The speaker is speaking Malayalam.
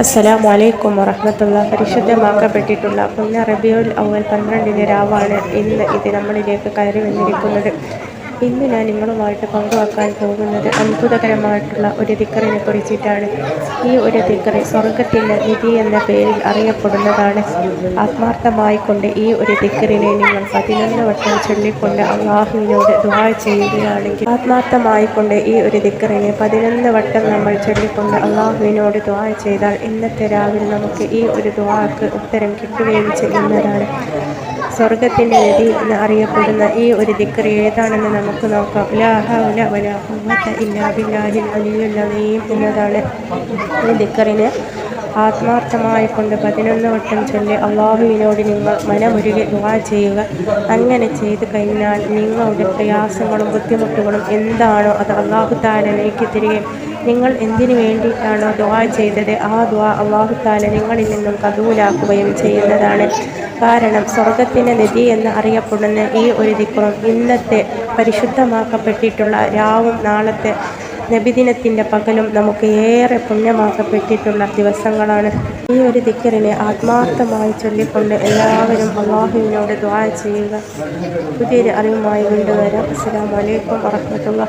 അസ്സലാമു അലൈക്കും വറഹമത്തുള്ള പരിശുദ്ധമാക്കപ്പെട്ടിട്ടുള്ള പുണ്യ റബിയുൽ അവൽ പന്ത്രണ്ടിന് രാവാണ് ഇന്ന് ഇത് നമ്മളിലേക്ക് കയറി വന്നിരിക്കുന്നത്. ഇന്ന് ഞാൻ നിങ്ങളുമായിട്ട് പങ്കുവെക്കാൻ പോകുന്നത് അത്ഭുതകരമായിട്ടുള്ള ഒരു ദിക്കറിനെ കുറിച്ചിട്ടാണ്. ഈ ഒരു ദിക്കറി സ്വർഗത്തിന്റെ നിധി എന്ന പേരിൽ അറിയപ്പെടുന്നതാണ്. ആത്മാർത്ഥമായിക്കൊണ്ട് ഈ ഒരു ദിക്കറിനെ നിങ്ങൾ പതിനൊന്ന് വട്ടം ചൊല്ലിക്കൊണ്ട് അള്ളാഹുവിനോട് ദുആ ചെയ്യുകയാണെങ്കിൽ ആത്മാർത്ഥമായിക്കൊണ്ട് ഈ ഒരു ദിക്കറിനെ പതിനൊന്ന് വട്ടം നമ്മൾ ചൊല്ലിക്കൊണ്ട് അള്ളാഹുവിനോട് ദുആ ചെയ്താൽ ഇന്നത്തെ രാവിലെ നമുക്ക് ഈ ഒരു ദുആക്ക് ഉത്തരം കിട്ടുകയും ചെയ്യുന്നതാണ്. സ്വർഗത്തിന്റെ നിധി എന്ന് അറിയപ്പെടുന്ന ഈ ഒരു ദിക്കറി ഏതാണെന്ന് നമുക്ക് നോക്കാം ലാ ഹൗല വലാ ഇല്ലാ ബില്ലാഹിൽ അലിയുൽ അലീം എന്നതാണ് ഈ ദിക്കറിന്. ആത്മാർത്ഥമായി കൊണ്ട് പതിനൊന്ന് വട്ടം ചൊല്ലി അള്ളാഹുവിനോട് നിങ്ങൾ മനമൊരുകി ദുവാ ചെയ്യുക. അങ്ങനെ ചെയ്തു കഴിഞ്ഞാൽ നിങ്ങളുടെ പ്രയാസങ്ങളും ബുദ്ധിമുട്ടുകളും എന്താണോ അത് അള്ളാഹു താല തിരികെ നിങ്ങൾ എന്തിനു വേണ്ടിയിട്ടാണോ ദുവാ ചെയ്തത് ആ ദുആ അള്ളാഹു താല നിങ്ങളിൽ നിന്നും കബൂലാക്കുകയും ചെയ്യുന്നതാണ്. കാരണം സ്വർഗത്തിന്റെ നിധി എന്ന് അറിയപ്പെടുന്ന ഈ ഒരു ദിക്കുറം ഇന്നത്തെ പരിശുദ്ധമാക്കപ്പെട്ടിട്ടുള്ള രാവും നാളത്തെ നബിദിനത്തിന്റെ പകലും നമുക്ക് ഏറെ പുണ്യമാക്കപ്പെട്ടിട്ടുള്ള ദിവസങ്ങളാണ്. ഈ ഒരു ദിക്കറിനെ ആത്മാർത്ഥമായി ചൊല്ലിക്കൊണ്ട് എല്ലാവരും അള്ളാഹുവിനോട് ദ്വാ ചെയ്യുക. പുതിയൊരു അറിവുമായി കൊണ്ടുവരാം അസ്സാം വലൈക്കും വാഹമത്തുള്ള